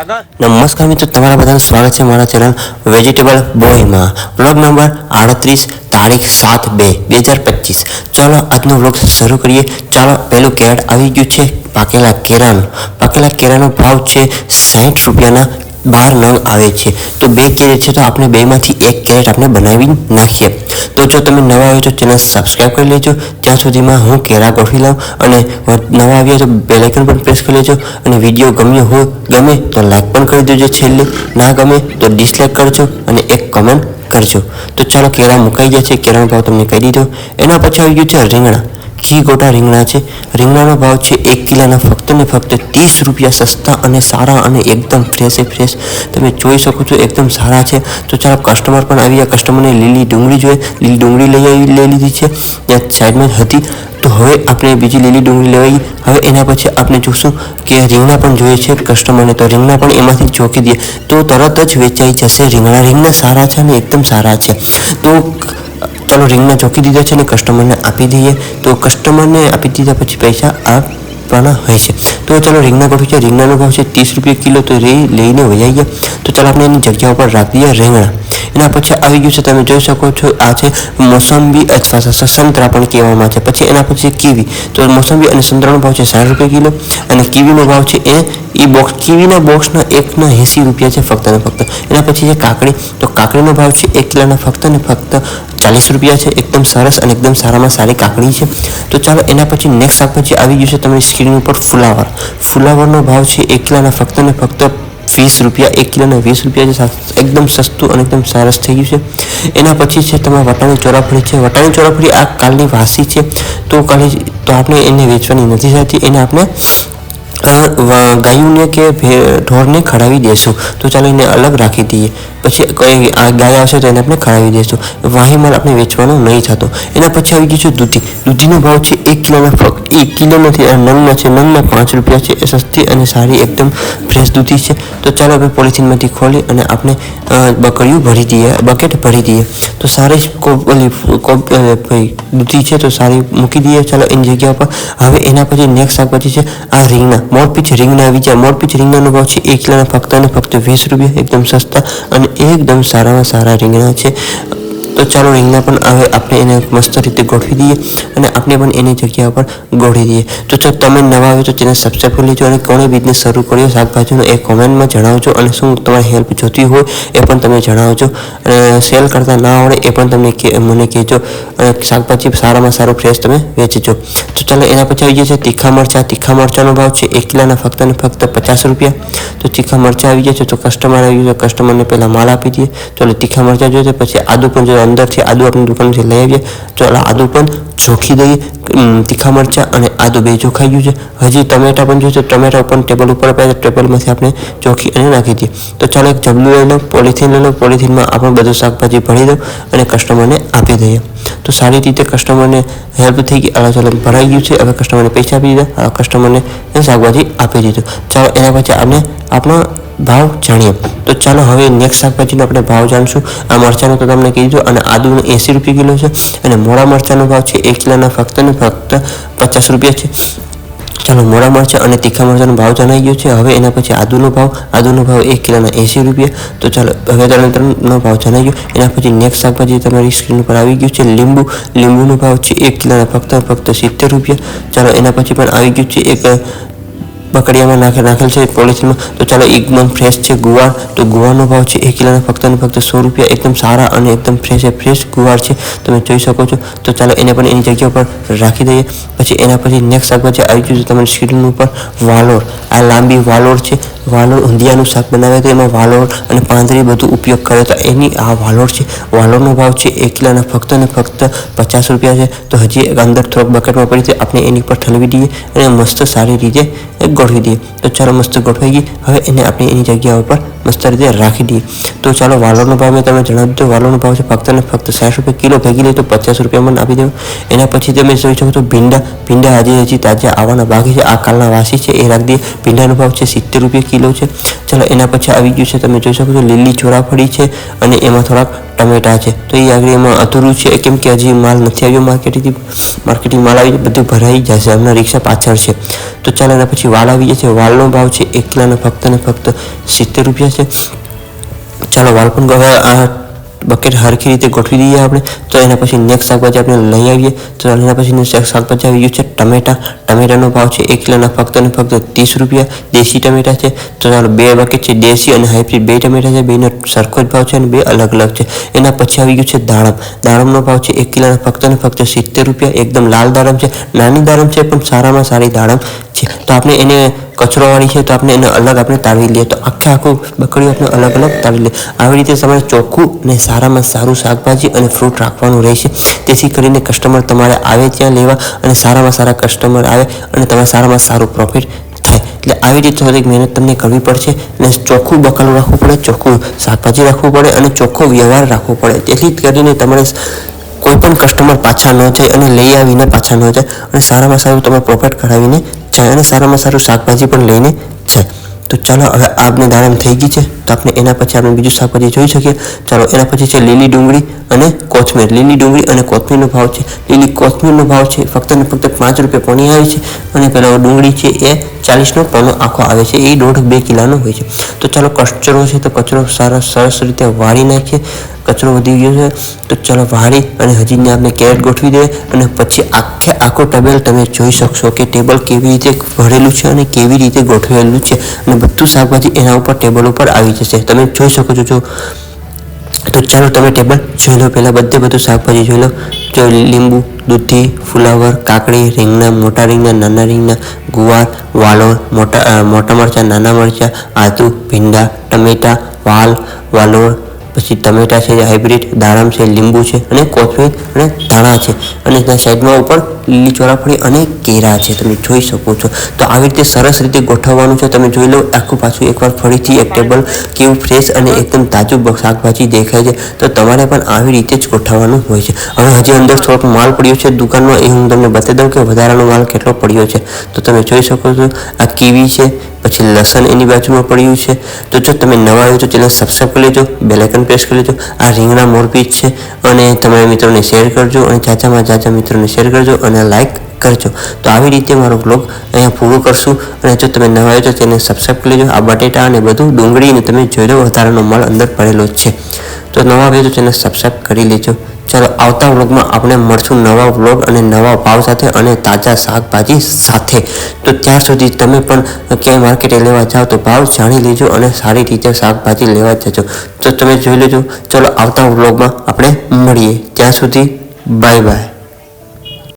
નમસ્કાર મિત્રો, તમારા બધાનું સ્વાગત છે મારા ચેનલ વેજીટેબલ બોયમાં વ્લોગ નંબર આડત્રીસ, તારીખ સાત બે બે હજાર પચીસ. ચાલો આજનો વ્લોગ શરૂ કરીએ. ચાલો, પહેલું કેરેટ આવી ગયું છે, પાકેલા કેરાનું. પાકેલા કેરાનો ભાવ છે સાઠ રૂપિયાના બાર નંગ આવે છે. તો બે કેરેટ છે, તો આપણે બેમાંથી એક કેરેટ આપણે બનાવી નાખીએ. તો જો તમે નવા આવ્યો તો ચેનલ સબસ્ક્રાઈબ કરી લેજો. ત્યાં સુધીમાં હું કેરા ગોઠવી લઉં અને નવા આવ્યા તો બેલાઇકન પણ પ્રેસ કરી લેજો અને વીડિયો ગમ્યો હોય, ગમે તો લાઈક પણ કરી દેજો છેલ્લે. ના ગમે તો ડિસલાઇક કરજો અને એક કમેન્ટ કરજો. તો ચાલો કેળા મુકાઈ ગયા છે. કેરાનો ભાવ તમને કહી દીધો. એના પછી આવી ગયું છે રીંગણા. ઘી ગોટા રીંગણા છે. રીંગણાનો ભાવ છે એક કિલોના ફક્ત ને ફક્ત ત્રીસ રૂપિયા. સસ્તા અને સારા અને એકદમ ફ્રેશે ફ્રેશ તમે જોઈ શકો છો એકદમ સારા છે. તો ચાલો કસ્ટમર પણ આવી ગયા. કસ્ટમરને લીલી ડુંગળી જોઈએ. લીલી ડુંગળી લઈ આવી, લઈ લીધી છે. ત્યાં સાઈડમાં હતી. હવે આપણે બીજી લીલી ડુંગળી લેવાઈ હવે એના પછી આપણે જોશું કે રીંગણા પણ જોઈએ છે કસ્ટમરને તો રીંગણા પણ એમાંથી જોકી દઈએ. તો તરત જ વેચાઈ જશે. રીંગણા રીંગણા સારા છે અને એકદમ સારા છે. તો ચાલો રીંગણા ચોકી દીધા છે અને કસ્ટમરને આપી દઈએ. તો કસ્ટમરને આપી દીધા પછી પૈસા આપવાના હોય છે. તો ચાલો રીંગણા ગોઠવી છે. રીંગણાનો ભાવ છે ત્રીસ રૂપિયા કિલો. તો રે લઈને વૈયા તો ચાલો આપણે એની જગ્યા ઉપર રાખી દઈએ રીંગણા. એના પછી આવી ગયું છે, તમે જોઈ શકો છો, આ છે મોસંબી અથવા સંતરા પણ કહેવામાં છે. પછી એના પછી કીવી. તો મોસંબી અને સંતરાનો ભાવ છે સાઠ રૂપિયા કિલો અને કીવીનો ભાવ છે એ એ બોક્સ, કીવીના બોક્સના એકના એંસી રૂપિયા છે ફક્ત ને ફક્ત. એના પછી છે કાકડી. તો કાકડીનો ભાવ છે એક કિલોના ફક્ત ને ફક્ત ચાલીસ રૂપિયા છે. એકદમ સરસ અને એકદમ સારામાં સારી કાકડી છે. તો ચાલો એના પછી નેક્સ્ટ શાકભાજી આવી ગયું છે, તમારી સ્ક્રીન ઉપર ફુલાવર. ફુલાવરનો ભાવ છે એક કિલોના ફક્ત ને ફક્ત વીસ રૂપિયા, એક કિલોના વીસ રૂપિયા છે એકદમ સસ્તું અને એકદમ સરસ થઈ ગયું છે. એના પછી છે તમારે વટાણી ચોરાફળી છે. વટાણી ચોરાફળી આ કાલની વાસી છે. તો કાલે તો આપણે એને વેચવાની નથી થતી એને આપણે ગાયોને કે ઢોરને ખડાવી દેશું. તો ચાલો એને અલગ રાખી દઈએ. પછી કોઈ આ ગાય આવશે તો એને આપણે ખડાવી દઈશું વાહી માલ આપણે વેચવાનો નહીં થતો. એના પછી આવી ગયું છે દૂધી. દૂધીનો ભાવ છે એક કિલોના ફક્ત એક કિલો નથી આ નંગના છે, નંગના પાંચ રૂપિયા છે. એ સસ્તી અને સારી એકદમ ફ્રેશ દૂધી છે. તો ચાલો આપણે પોલિથીનમાંથી ખોલી અને આપણે બકડીયું ભરી દઈએ બકેટ ભરી દઈએ. તો સારી ઓલી દૂધી છે તો સારી મૂકી દઈએ ચાલો એની જગ્યા પર હવે એના પછી નેક્સ્ટ શાકભાજી છે આ રીંગણા. મોરપીચ રીંગણા જાય. મોરપીચ રીંગણાનો ભાવ છે એક કિલોના ફક્ત અને ફક્ત વીસ રૂપિયા. એકદમ સસ્તા અને એકદમ સારામાં સારા રીંગણા છે. તો ચાલો રીંગણા પણ હવે આપણે એને મસ્ત રીતે ગોઠવી દઈએ અને આપણે પણ એની જગ્યા પર ગોળી દઈએ. તો જો તમે નવા આવ્યો તો તેને સબસ્ક્રાઈબ કરી લેજો અને કોણે બિઝનેસ શરૂ કર્યો શાકભાજીનો એ કોમેન્ટમાં જણાવજો અને શું તમારે હેલ્પ જોતી હોય એ પણ તમે જણાવજો. અને સેલ કરતા ના આવડે એ પણ તમે મને કહેજો. અને શાકભાજી સારામાં સારું ફ્રેશ તમે વેચજો. તો ચાલો, એના પછી આવી જશે તીખા મરચાં. તીખા મરચાંનો ભાવ છે એક કિલોના ફક્ત ને ફક્ત પચાસ રૂપિયા. તો તીખા મરચાં આવી જશે તો કસ્ટમર આવી જશે. કસ્ટમરને પહેલાં માલ આપી દઈએ. ચાલો, તીખા મરચાં જોઈએ પછી આદુ પણ અંદરથી આદુ આપણી દુકાનથી લઈ આવીએ ચાલો આદુ પણ જોખી દઈએ તીખા મરચાં અને આદુ બે જોખાઈ ગયું છે. હજી ટમેટા પણ જોઈશે ટમેટા પણ ટેબલ ઉપર આપ્યા ટેબલમાંથી આપણે ચોખી અને નાખી દઈએ. તો ચાલો એક જબલું લઈ લો પોલિથીન લઈ લો પોલિથીનમાં આપણે બધું શાકભાજી ભરી દો અને કસ્ટમરને આપી દઈએ. તો સારી રીતે કસ્ટમરને હેલ્પ થઈ ગઈ અલગ ચાલો ભરાઈ ગયું છે, હવે કસ્ટમરને પૈસા આપી દીધા કસ્ટમરને શાકભાજી આપી દીધું. ચાલો એના પછી આપણે આપણો ભાવ જાણીએ. તો ચાલો હવે નેક્સ્ટ શાકભાજીનો આપણે ભાવ જાણશું. આ મરચાંનો તો તમને કીધું અને આદુનો એંસી રૂપિયા કિલો છે અને મોડા મરચાંનો ભાવ છે એક કિલોના ફક્ત ને ફક્ત પચાસ રૂપિયા છે. ચાલો મોડા મરચાં અને તીખા મરચાંનો ભાવ જણાઈ ગયો છે. હવે એના પછી આદુનો ભાવ. આદુનો ભાવ એક કિલોના એંસી રૂપિયા. તો ચાલો હવે ત્રણ ભાવ જણાઈ ગયો. એના પછી નેક્સ્ટ શાકભાજી તમારી સ્ક્રીન પર આવી ગયું છે લીંબુ. લીંબુનો ભાવ છે એક કિલોના ફક્ત ફક્ત સિત્તેર રૂપિયા. ચાલો એના પછી પણ આવી ગયું છે એક બકડિયામાં નાખે નાખેલ છે પોલિથીનમાં તો ચાલો એકદમ ફ્રેશ છે ગુવાર. તો ગુવારનો ભાવ છે એક કિલોના ફક્ત અને ફક્ત સો રૂપિયા. એકદમ સારા અને એકદમ ફ્રેશ ફ્રેશ ગુવાર છે. તમે જોઈ શકો છો. તો ચાલો, એને પણ એની જગ્યા પર રાખી દઈએ. પછી એના પછી નેક્સ્ટ શાકભાજી આવી ગયું છે તમારી સ્ક્રીન ઉપર. વાલોર આ લાંબી વાલોર છે. વાલોર ઊંધિયાનું શાક બનાવે તો એમાં વાલોર અને પાંદરી બધું ઉપયોગ કરે તો એની આ વાલોર છે. વાલોરનો ભાવ છે એક કિલોના ફક્ત અને ફક્ત પચાસ રૂપિયા છે. તો હજી અંદર થોડોક બકેટમાં પડી છે. આપણે એની પર ઠલવી દઈએ અને મસ્ત સારી રીતે ગોઠવી દઈએ તો ચાલો મસ્ત ગોઠવાઈ ગઈ હવે એને આપણે એની જગ્યા ઉપર મસ્ત રીતે રાખી દઈએ. તો ચાલો વાલોનો ભાવ મેં તમને જણાવી દીધો વાલોનો ભાવ છે ફક્ત ને ફક્ત સાઠ રૂપિયા કિલો ભેગી લઈ તો પચાસ રૂપિયામાં આપી દેવું. એના પછી તમે જોઈ શકો તો ભીંડા ભીંડા આજે હજી તાજા આવવાના બાકી છે. આ કાલના વાસી છે, એ રાખી દઈએ. ભીંડાનો ભાવ છે સિત્તેર રૂપિયા કિલો છે. ચાલો એના પછી આવી ગયું છે, તમે જોઈ શકો છો લીલી ચોરાફળી છે અને એમાં થોડાક ટમેટા છે. તો એ આગળ એમાં અધૂરું છે. કેમ કે હજી માલ નથી આવ્યો માર્કેટથી. માર્કેટિંગ માલ આવી બધું ભરાઈ જશે. હમણાં રિક્ષા પાછળ છે. તો ચાલો, એના પછી વાળ આવી જશે. વાળનો ભાવ છે એક ફક્ત ને ફક્ત સિત્તેર રૂપિયા છે. ચાલો વાલ પણ હવે આ બકેટ હરખી રીતે ગોઠવી દઈએ આપણે, તો એના પછી નેક્સ્ટ શાકભાજી આપણે લઈ આવીએ. તો એના પછી શાકભાજી આવી ગયું છે, ટમેટા. ટમેટાનો ભાવ છે એક કિલોના ફક્ત અને ફક્ત ત્રીસ રૂપિયા. દેશી ટમેટા છે, તો ચાલો બે બકેટ છે, દેશી અને હાઇબ્રિડ બે ટમેટા છે, બેનો સરખો જ ભાવ છે અને બે અલગ અલગ છે. એના પછી આવી ગયું છે દાડમ. દાડમનો ભાવ છે એક કિલોના ફક્ત અને ફક્ત સિત્તેર રૂપિયા. એકદમ લાલ દાડમ છે, નાની દાડમ છે, પણ સારામાં સારી દાડમ છે. તો આપણે એને કચરોવાળી છે તો આપણે એને અલગ આપણે તારવી લઈએ. તો આખે આખું બકડીઓ આપણે અલગ અલગ તારવી લઈએ આવી રીતે તમારે ચોખ્ખું અને સારામાં સારું શાકભાજી અને ફ્રૂટ રાખવાનું રહેશે. તેથી કરીને કસ્ટમર તમારે આવે ત્યાં લેવા અને સારામાં સારા કસ્ટમર આવે અને તમારે સારામાં સારું પ્રોફિટ થાય. એટલે આવી રીતે થોડીક મહેનત તમને કરવી પડશે અને ચોખ્ખું બકાલું રાખવું પડે, ચોખ્ખું શાકભાજી રાખવું પડે અને ચોખ્ખો વ્યવહાર રાખવો પડે. તેથી કરીને તમારે કોઈ પણ કસ્ટમર પાછા ન જાય અને લઈ આવીને પાછા ન જાય અને સારામાં સારું તમે પ્રોફિટ કઢાવીને જાય અને સારામાં સારું શાકભાજી પણ લઈને જાય તો ચાલો હવે આપને દાડમ થઈ ગઈ છે. તો આપણે એના પછી આપણે બીજું શાકભાજી જોઈ શકીએ. ચાલો એના પછી છે લીલી ડુંગળી અને કોથમીર. લીલી ડુંગળી અને કોથમીરનો ભાવ છે. લીલી કોથમીરનો ભાવ છે ફક્ત ને ફક્ત પાંચ રૂપિયા પોણી આવે છે. અને પેલા ડુંગળી છે એ ચાલીસનો પોનો આખો આવે છે. એ દોઢ બે કિલોનો હોય છે. તો ચાલો કચરો છે તો કચરો સારા સરસ રીતે વાળી નાખીએ. કચરો વધી ગયો છે, તો ચાલો વાળી અને હજીને આપણે કેરેટ ગોઠવી દે અને પછી આખે આખો ટેબલ તમે જોઈ શકશો કે ટેબલ કેવી રીતે ભરેલું છે અને કેવી રીતે ગોઠવેલું છે અને બધું શાકભાજી એના ઉપર ટેબલ ઉપર આવી જશે. તમે જોઈ શકો છો જો. તો ચાલો તમે ટેબલ જોઈ લો પહેલાં બધે બધું શાકભાજી જોઈ લો. જો લીંબુ, દૂધી, ફુલાવર, કાકડી, રીંગણા, મોટા રીંગણા, નાના રીંગણા, ગુવાર વાલોર મોટા મોટા મરચાં, નાના મરચાં, આદુ, ભીંડા, ટમેટા, વાલ વાલોર પછી ટમેટા છે, હાઇબ્રિડ, દાડમ છે, લીંબુ છે અને કોથમીર અને ધાણા છે. અને ત્યાં સાઈડમાં ઉપર લીલી ચોરાફળી અને કેરા છે, તમે જોઈ શકો છો. તો આવી રીતે સરસ રીતે ગોઠવવાનું છે. તમે જોઈ લો, આખું પાછું એકવાર ફરીથી એક ટેબલ કેવું ફ્રેશ અને એકદમ તાજું શાકભાજી દેખાય છે. તો તમારે પણ આવી રીતે જ ગોઠવવાનું હોય છે. હવે હજી અંદર થોડોક માલ પડ્યો છે દુકાનમાં. એ હું તમને બતાવી દઉં કે વધારાનો માલ કેટલો પડ્યો છે. તો તમે જોઈ શકો છો, આ કીવી છે પછી લસણ એની બાજુમાં પડ્યું છે. તો જો તમે નવા આવ્યો તો ચેનલ સબસ્ક્રાઈબ કરી લેજો બેલાઇકન પ્રેસ કરી લેજો. આ રીંગણા મોરપીચ છે. અને તમારા મિત્રોને શેર કરજો અને ચાચામાં ચાચા મિત્રોને શેર કરજો અને લાઈક કરજો. તો આવી રીતે મારો બ્લોગ અહીંયા પૂરો કરશું. અને જો તમે નવા તો તેને સબસ્ક્રાઈબ કરી લેજો. આ બટેટા અને બધું ડુંગળીને તમે જોઈ લો, વધારાનો મળ અંદર પડેલો છે. તો નવા આવ્યો તો તેને સબસ્ક્રાઈબ કરી લેજો. ચાલો, આવતા વ્લોગમાં આપણે મળશું નવા વ્લોગ અને નવા ભાવ સાથે અને તાજા શાકભાજી સાથે. તો ત્યાં સુધી તમે પણ ક્યાંય માર્કેટે લેવા જાઓ તો ભાવ જાણી લેજો અને સારી રીતે શાકભાજી લેવા જજો. તો તમે જોઈ લેજો. ચલો, આવતા વ્લોગમાં આપણે મળીએ. ત્યાં સુધી બાય બાય